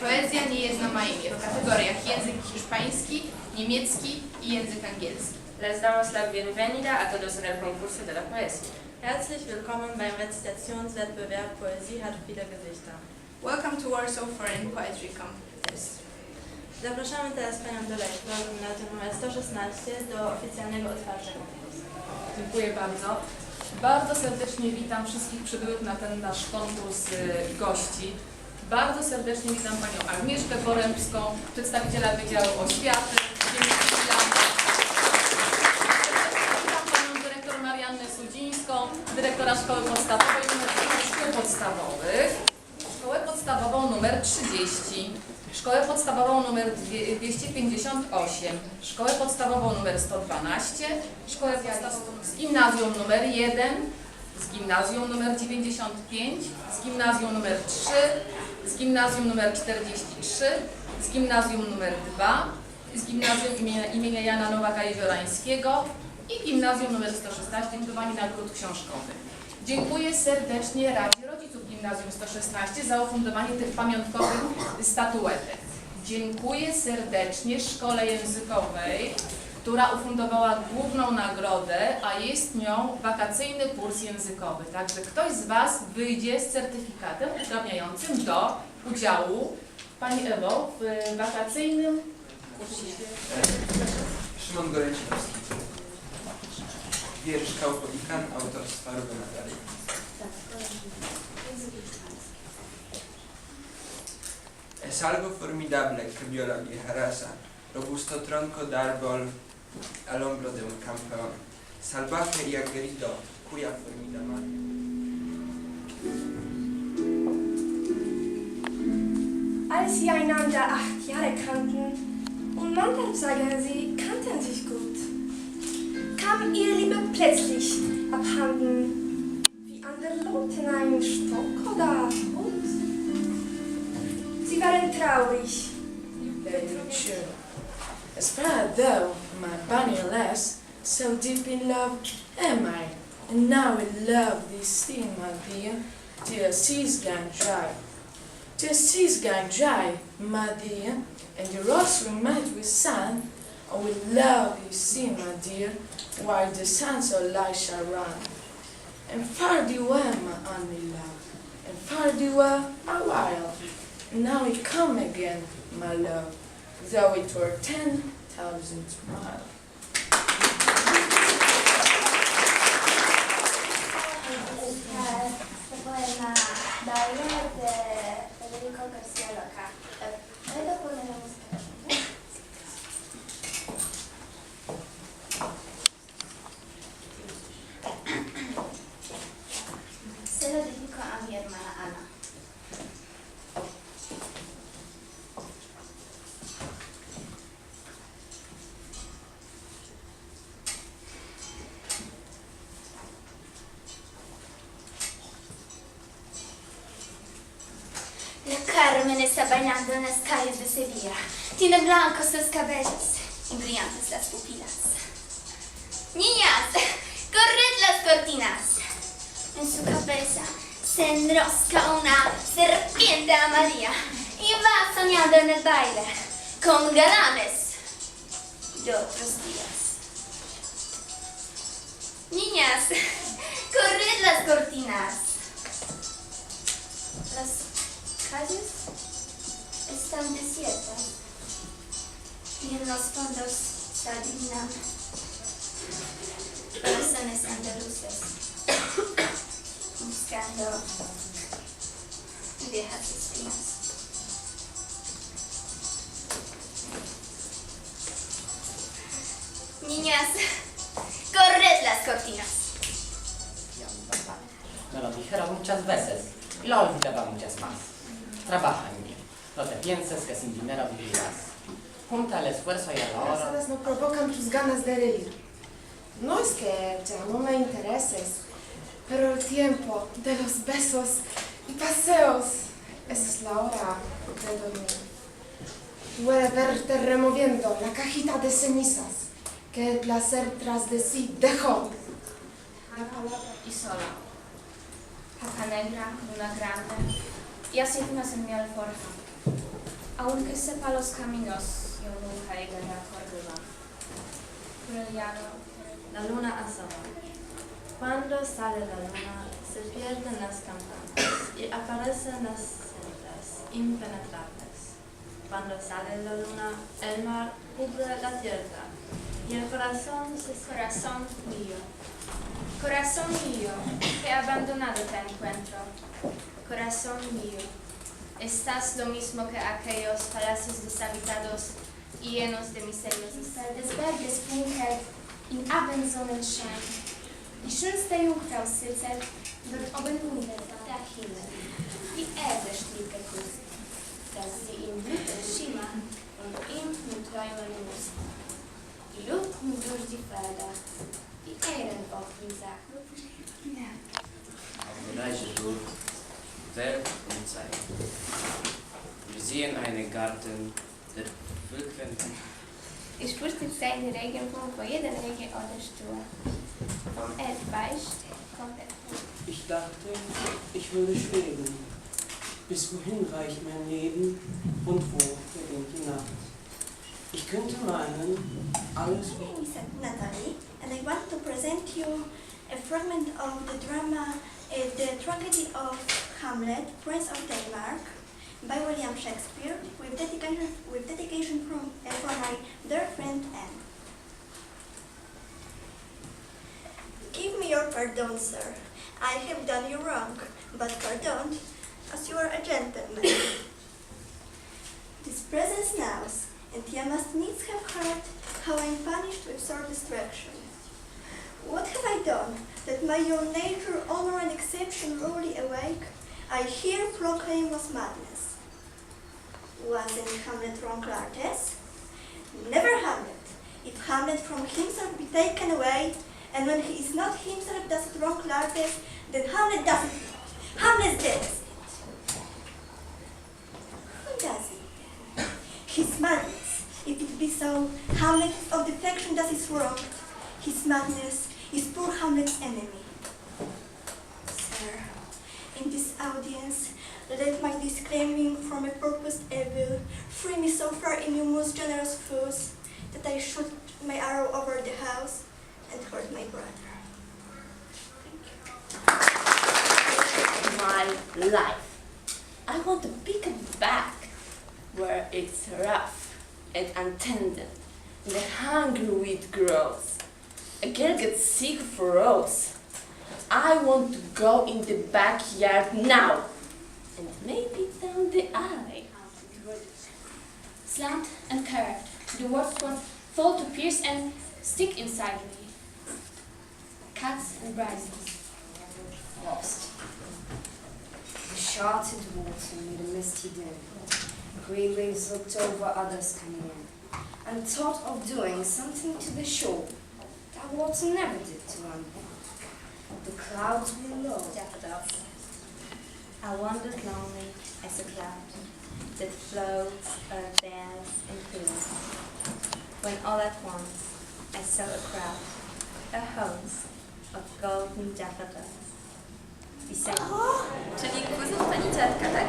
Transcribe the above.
Poezja niejedno ma imię w kategoriach język hiszpański, niemiecki i język angielski. Les damos la bienvenida a todos en el concurso de la poesía. Herzlich willkommen beim Rezitationswettbewerb Poesie hat viele Gesichter. Welcome to Warsaw Foreign Poetry Contest. Zapraszamy teraz Panią Dyrektor gimnazjum nr 116 do oficjalnego otwarcia konkursu. Dziękuję bardzo. Bardzo serdecznie witam wszystkich przybyłych na ten nasz konkurs y, gości. Bardzo serdecznie witam Panią Agnieszkę Porębską, przedstawiciela Wydziału Oświaty. Witam Panią Dyrektor Mariannę Sudzińską, Dyrektora Szkoły Podstawowej nr Szkół Podstawowych. Szkołę Podstawową numer 30, Szkołę Podstawową dwie- 258, Szkołę Podstawową numer 112, Szkołę Podstawową z Gimnazjum numer 1, z Gimnazjum numer 95, z Gimnazjum numer 3, z Gimnazjum numer 43, z Gimnazjum numer 2, z Gimnazjum imienia, imienia Jana Nowaka Jeziorańskiego i Gimnazjum numer 116 Wydawani Nagród Książkowych. Dziękuję serdecznie Radzie Rodziców Gimnazjum 116 za ufundowanie tych pamiątkowych statuetek. Dziękuję serdecznie Szkole Językowej, która ufundowała główną nagrodę, a jest nią wakacyjny kurs językowy. Także ktoś z Was wyjdzie z certyfikatem uprawniającym do udziału, Pani Ewo, w wakacyjnym kursie. Szymon Gorecinowski. Wiersz Kaupolikan autorstwa Rubena Daria. Es algo formidable que viola raza, robusto tronco de árbol all'ombra di un campione. Salvatevi a grido, qui formida mano. Als sie einander acht Jahre kannten, und manchmal sagen sie, kannten sich gut, kam ihr Liebe plötzlich abhanden, wie andere Leute einen Stock oder Hut. Sie waren traurig, schön. Far though my bunny less, so deep in love am I, and now in love this thing, my dear, till the seas gone dry. Till the seas gone dry, my dear, and the rose will met with sun, oh, I will love you see, my dear, while the sands of light shall run. And far thee well, my only love, and far thee well a while. Now it come again, my love, were ten thousand miles. Uh, de Federico García Lorca. La Carmen está bailando en las calles de Sevilla. Tiene blancos sus cabellos y brillantes las pupilas. Niñas, corred las cortinas. En su cabeza se enrosca una serpiente amarilla y va soñando en el baile con galanes de otros días. Niñas, corred las cortinas. Las calles están desiertas y en los fondos se adivinan corazones andaluces buscando viejas espinas. Niñas, corred las cortinas. Me lo dijeron muchas veces lo olvidaba muchas más. Trabaja en mí. No te pienses que sin dinero vivirás. Junta el esfuerzo y el Las ahorro. horas no provocan tus ganas de reír. No es que te amo me intereses, pero el tiempo de los besos y paseos es la hora de dormir. Puede verte removiendo la cajita de cenizas que el placer tras de sí dejó. y sola. Pata negra, luna grande y asignas en mi alforja. Aunque sepa los caminos, yo nunca llegaré a Córdoba. Brillano, La luna asoma. Cuando sale la luna, se pierden las campanas y aparecen las sendas impenetrables. Cuando sale la luna, el mar cubre la tierra y el corazón se corazón mío. Corazón mío, que abandonado te encuentro. Corazón mío, estás lo mismo que aquellos palacios deshabitados y llenos de misterios. des Berges funkelt in Abendsonnenschein. Die schönste Jungfrau sitzt dort oben unter der Himmel. Die Erde steht geküsst, dass sie im Blüten schimmert und ihm mit träumen muss. Die Luft durch die Felder, die Ehren auf die Sachen. Auf Welt und Zeit. Wir sehen einen Garten, der Völker Ich spürte seine Regenbogen vor jeder Rege oder Stur. Vom Erdweich kommt er. Ich dachte, ich würde schweben. Bis wohin reicht mein Leben und wo beginnt die Nacht? Ich könnte meinen, alles My name is Natalie, and I want to present you a fragment of the drama The Tragedy of Hamlet, Prince of Denmark, by William Shakespeare, with dedication, with dedication from, uh, for my dear friend Anne. Give me your pardon, sir. I have done you wrong, but pardon, as you are a gentleman. This presence knows, and ye must needs have heard how I am punished with sore distraction. What have I done that my own nature, honor, and exception rudely awake? I here proclaim was madness. Was in Hamlet wrong Laertes? Never Hamlet. If Hamlet from himself be taken away, and when he is not himself does it wrong Laertes, then Hamlet does it. Hamlet does it. Who does it? His madness. If it be so, Hamlet of defection does his wrong. His madness is poor Hamlet's enemy. Sir, in this audience, let my disclaiming from a purposed evil free me so far in your most generous foes that I shoot my arrow over the house and hurt my brother. my life. I want to pick it back where it's rough and untended, the hungry weed grows. A girl gets sick of rose. I want to go in the backyard now, and maybe down the alley. Slant and curved, the words won't fall to pierce and stick inside me. Cats and bridles. Lost. The shattered water made a misty dim. Grey waves looked over others coming in, and thought of doing something to the shore that water never did to one. The clouds below low. Daffodils. I wandered lonely as a cloud that floats o'er bears and hills. When all at once I saw a crowd, a host of golden daffodils. Beside Czyli kuzyn pani dziadka, tak?